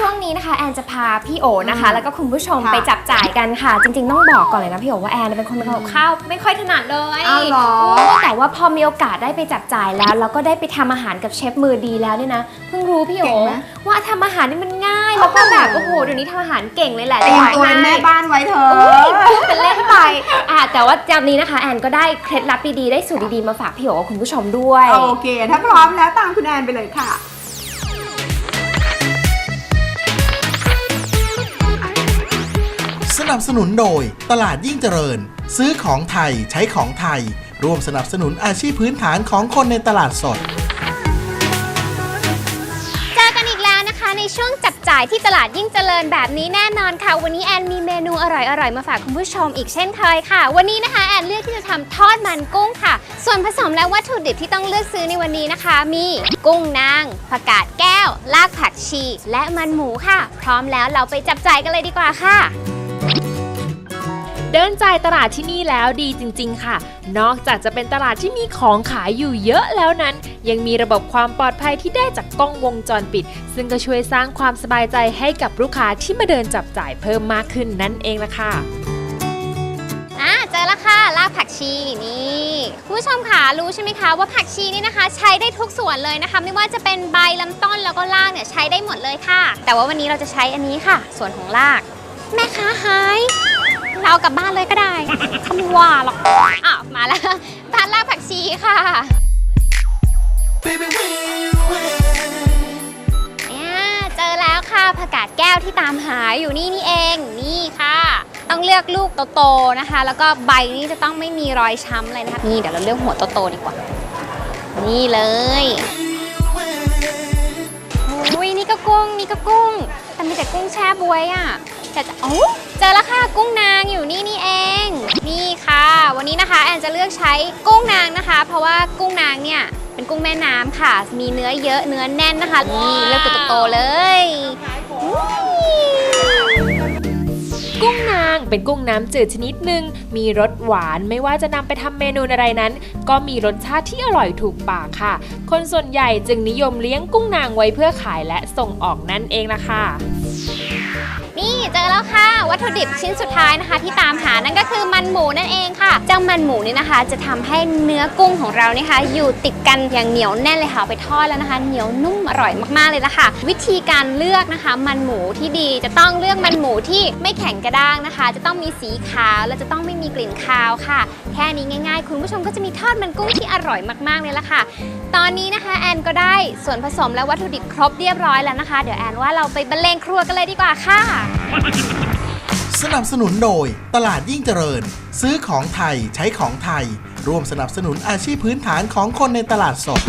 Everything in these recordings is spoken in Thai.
ช่วงนี้นะคะแอนจะพาพี่โอนะคะอืมแล้วก็คุณผู้ชมค่ะไปจับจ่ายกันค่ะ จริง ๆ ต้องบอกก่อนเลยนะพี่โอว่าแอนเป็นคนทำกับข้าวไม่ค่อยถนัดเลยอ้าวเหรอโอ้แต่ว่าพอมีโอกาสได้ไปจับจ่ายแล้ว แล้วก็ได้ไปทำอาหารกับเชฟมือดีแล้วเนี่ยนะเพิ่งรู้พี่โอเก่งไหม ว่าทำอาหารนี่มันง่าย แล้วก็แบบโอ้โหเดี๋ยวนี้ทำอาหารเก่งเลยแหละเตรียมตัวเป็นง่แม่ยบ้านไว้เธอโอ้ยพูดเป็นเล่นไปอะแต่ว่าจำนี้นะคะแอนก็ได้เคล็ดลับดีๆได้สูตรดีๆมาฝากพี่โอกับคุณผู้ชมด้วย โอเค ถ้าพร้อมแล้วตามคุณแอนไปเลยค่ะ นับสนุนโดย ตลาดยิ่งเจริญ ซื้อของไทยใช้ของไทย ร่วมสนับสนุนอาชีพพื้นฐานของคนในตลาดสด เจอกันอีกแล้วนะคะ ในช่วงจับจ่ายที่ตลาดยิ่งเจริญแบบนี้แน่นอนค่ะ วันนี้แอนมีเมนูอร่อยๆ มาฝากคุณผู้ชมอีกเช่นเคยค่ะ วันนี้นะคะแอนเลือกที่จะทำทอดมันกุ้งค่ะ ส่วนผสมและวัตถุดิบที่ต้องเลือกซื้อในวันนี้นะคะ มีกุ้งนางผักกาดแก้ว รากผักชี และมันหมูค่ะ พร้อมแล้วเราไปจับจ่ายกันเลยดีกว่าค่ะ เดินจ่ายตลาดที่นี่แล้วดีจริง ๆ ค่ะ นอกจากจะเป็นตลาดที่มีของขายอยู่เยอะแล้วนั้น ยังมีระบบความปลอดภัยที่ได้จากกล้องวงจรปิด ซึ่งก็ช่วยสร้างความสบายใจให้กับลูกค้าที่มาเดินจับจ่ายเพิ่มมากขึ้นนั่นเองละค่ะอ่าเจอแล้วค่ะรากผักชีนี่คุณผู้ชมค่ะรู้ใช่ไหมคะว่าผักชีนี่นะคะ ใช้ได้ทุกส่วนเลยนะคะ ไม่ว่าจะเป็นใบลำต้นแล้วก็รากเนี่ยใช้ได้หมดเลยค่ะ แต่ว่าวันนี้เราจะใช้อันนี้ค่ะ ส่วนของราก แม่ค้าหาย เราเอากลับบ้านเลยก็ได้เขาไม่ว่าหรอกอ้าวมาแล้วทานรากผักชีค่ะเนี่ยเจอแล้วค่ะผักกาดแก้วที่ตามหาอยู่นี่นี่เองนี่ค่ะ ต้องเลือกลูกโตๆนะคะ แล้วก็ใบนี้จะต้องไม่มีรอยช้ำเลยนะคะนี่เดี๋ยวเราเลือกหัวโตๆดีกว่า นี่เลยอุ้ยนี่ก็กุ้งนี่ก็กุ้ง แต่มีแต่กุ้งแช่บวยอะ แต่จะโอ้เจอแล้วค่ะกุ้งนางอยู่นี่นี่เอง นี่ค่ะ วันนี้นะคะแอนจะเลือกใช้กุ้งนางนะคะ เพราะว่ากุ้งนางเนี่ยเป็นกุ้งแม่น้ำค่ะ มีเนื้อเยอะเนื้อแน่นนะคะนี่เลือกตัวโตๆเลยกุ้งนางเป็นกุ้งน้ำจืดชนิดหนึ่งมีรสหวานไม่ว่าจะนำไปทำเมนูอะไรนั้น ก็มีรสชาติที่อร่อยถูกปากค่ะ คนส่วนใหญ่จึงนิยมเลี้ยงกุ้งนางไว้เพื่อขายและส่งออกนั่นเองล่ะค่ะ นี่เจอแล้วค่ะ วัตถุดิบชิ้นสุดท้ายนะคะ ที่ตามหานั่นก็คือมันหมูนั่นเองค่ะเจ้ามันหมูนี่นะคะ จะทำให้เนื้อกุ้งของเราเนี่ยค่ะอยู่ติดกันอย่างเหนียวแน่นเลยค่ะเอาไปทอดแล้วนะคะ เหนียวนุ่มอร่อยมากๆเลยละค่ะวิธีการเลือกนะคะ มันหมูที่ดีจะต้องเลือกมันหมูที่ไม่แข็งกระด้างนะคะ จะต้องมีสีขาวและจะต้องไม่มีกลิ่นคาวค่ะ แค่นี้ง่าย ๆ คุณผู้ชมก็จะมีทอดมันกุ้งที่อร่อยมาก ๆเลยละค่ะ ตอนนี้นะคะแอนก็ได้ส่วนผสมและวัตถุดิบครบเรียบร้อยแล้วนะคะ เดี๋ยวแอนว่าเราไปบรรเลงครัวกันเลยดีกว่าค่ะสนับสนุนโดย ตลาดยิ่งเจริญ ซื้อของไทยใช้ของไทย ร่วมสนับสนุนอาชีพพื้นฐานของคนในตลาดสด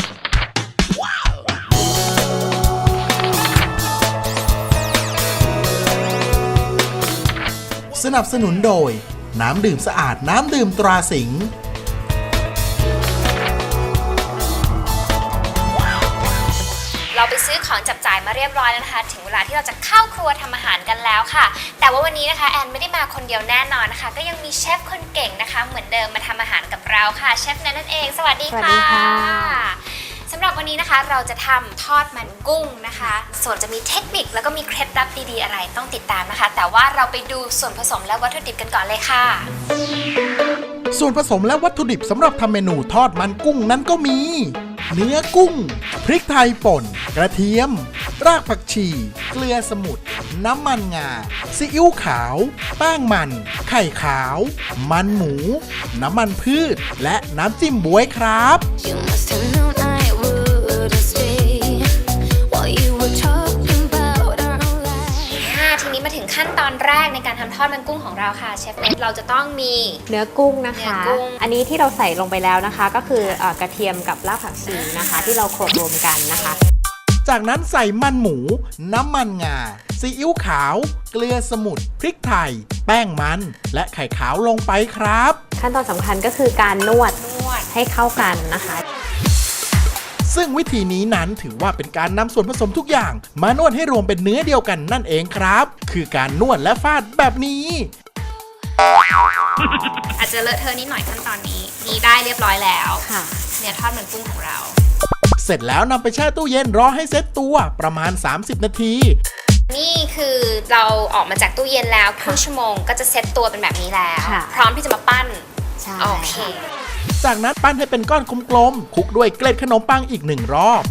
สนับสนุนโดย น้ำดื่มสะอาดน้ำดื่มตราสิงห์ เราไปซื้อของจับจ่ายมาเรียบร้อยแล้วนะคะ ถึงเวลาที่เราจะเข้าครัวทำอาหารกันแล้วค่ะ แต่ว่าวันนี้นะคะแอนไม่ได้มาคนเดียวแน่นอนนะคะ ก็ยังมีเชฟคนเก่งนะคะ เหมือนเดิมมาทำอาหารกับเราค่ะเชฟแนนนั่นเอง สวัสดีสวัสค่ะดีค่ะ สำหรับวันนี้นะคะเราจะทำทอดมันกุ้งนะคะ ส่วนจะมีเทคนิคแล้วก็มีเคล็ดลับดีๆอะไรต้องติดตามนะคะ แต่ว่าเราไปดูส่วนผสมและวัตถุดิบกันก่อนเลยค่ะ ส่วนผสมและวัตถุดิบสำหรับทำเมนูทอดมันกุ้งนั้นก็มี เนื้อกุ้ง พริกไทยป่น กระเทียม รากผักชี เกลือสมุนน้ำมันงา ซีอิ๊วขาว แป้งมัน ไข่ขาว มันหมู น้ำมันพืช และน้ำจิ้มบวยครับ You must have known I would. นี้มาถึงขั้นตอนแรกในการทำทอดมันกุ้งของเราค่ะเชฟเนทเราจะต้องมี เนื้อกุ้งนะคะเนื้อกุ้งอันนี้ที่เราใส่ลงไปแล้วนะคะ ก็คือเอ่อกระเทียมกับรากผักชีนะคะ ที่เราโขลกรวมกันนะคะ จากนั้นใส่มันหมู น้ำมันงาซีอิ๊วขาว เกลือสมุนพริกไทย แป้งมัน และไข่ขาวลงไปครับ ขั้นตอนสำคัญก็คือการนวดนวดให้เข้ากันนะคะ ซึ่งวิธีนี้นั้นถือว่าเป็นการนำส่วนผสมทุกอย่าง มานวดให้รวมเป็นเนื้อเดียวกันนั่นเองครับ คือการนวดและฟาดแบบนี้ อาจจะเลอะเทอะนิดหน่อยขั้นตอนนี้นี่ได้เรียบร้อยแล้วค่ะเนื้อทอดมันกุ้งของเรา เสร็จแล้วนำไปแช่ตู้เย็นรอให้เซ็ตตัวประมาณ 30 นาทีนี่คือเราออกมาจากตู้เย็นแล้วครึ่งชั่วโมงก็จะเซ็ตตัวเป็นแบบนี้แล้วค่ะพร้อมที่จะมาปั้นใช่โอเค จากนั้นปั้นให้เป็นก้อนกลมๆคลุกด้วยเกล็ดขนมปังอีกหนึ่งรอบ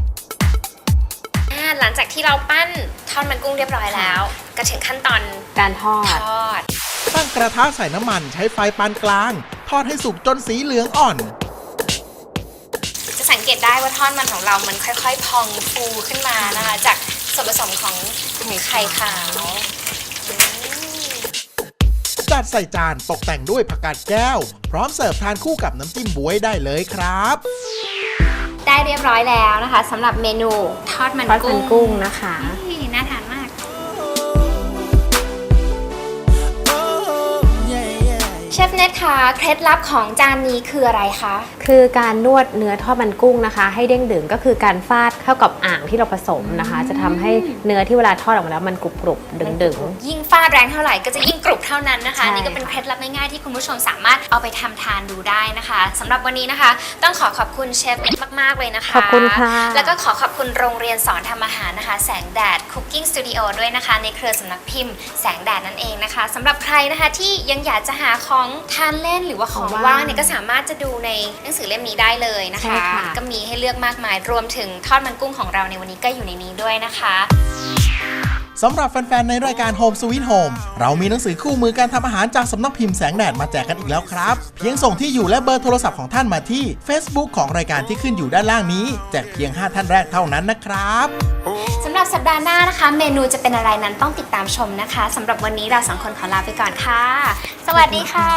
อ่าหลังจากที่เราปั้นทอดมันกุ้งเรียบร้อยแล้ว ก็ถึงขั้นตอนการทอทดอด ตั้งกระทะใส่น้ำมันใช้ไฟปานกลาง ทอดให้สุกจนสีเหลืองอ่อน จะสังเกตได้ว่าทอดมันของเรา มันค่อยๆ พองฟูขึ้นมานะคะ จากส่วนผสมของไข่ขาวอืม จัดใส่จานตกแต่งด้วยผักกาดแก้ว พร้อมเสิร์ฟทานคู่กับน้ำจิ้มบวยได้เลยครับ ได้เรียบร้อยแล้วนะคะสำหรับเมนูทอดมันทอดมักุ้นงกุ้งนะคะ เชฟเนทคะเคล็ดลับของจานนี้คืออะไรคะ คือการนวดเนื้อทอดมันกุ้งนะคะ ให้เด้งดึงก็คือการฟาดเข้ากับอ่างที่เราผสมนะคะ จะทำให้เนื้อที่เวลาทอดออกมาแล้วมันกรุบกรุบดึงดึง ยิ่งฟาดแรงเท่าไหร่ก็จะยิ่งกรุบเท่านั้นนะคะ ใช่ นี่ก็เป็นเคล็ดลับง่ายๆที่คุณผู้ชมสามารถเอาไปทำทานดูได้นะคะสำหรับวันนี้นะคะ ต้องขอขอบคุณเชฟเน็ตมากๆเลยนะคะขอบคุณค่ะ แล้วก็ขอขอบคุณโรงเรียนสอนทำอาหารนะคะ แสงแดด Cooking Studio ด้วยนะคะ ในเครือสำนักพิมพ์แสงแดดนั่นเองนะคะสำหรับใครนะคะที่ยังอยากจะหาของทานเล่นหรือว่าของว่างเนี่ยก็สามารถจะดูในหนังสือเล่มนี้ได้เลยนะใช่คะค่ะก็มีให้เลือกมากมายรวมถึงทอดมันกุ้งของเราในวันนี้ก็อยู่ในนี้ด้วยนะคะสำหรับแฟน ๆ ในรายการ Home Sweet Home เรามีหนังสือคู่มือการทำอาหารจากสำนักพิมพ์แสงแดดมาแจกกันอีกแล้วครับ เพียงส่งที่อยู่และเบอร์โทรศัพท์ของท่านมาที่ Facebook ของรายการที่ขึ้นอยู่ด้านล่างนี้ แจกเพียง 5 ท่านแรกเท่านั้นนะครับสำับสัปดาห์หน้านะคะ เมนูจะเป็นอะไรนั้นต้องติดตามชมนะคะสำหรับวันนี้เราสองคนขอลาไปก่อนค่ะ สวัสดีค่ะ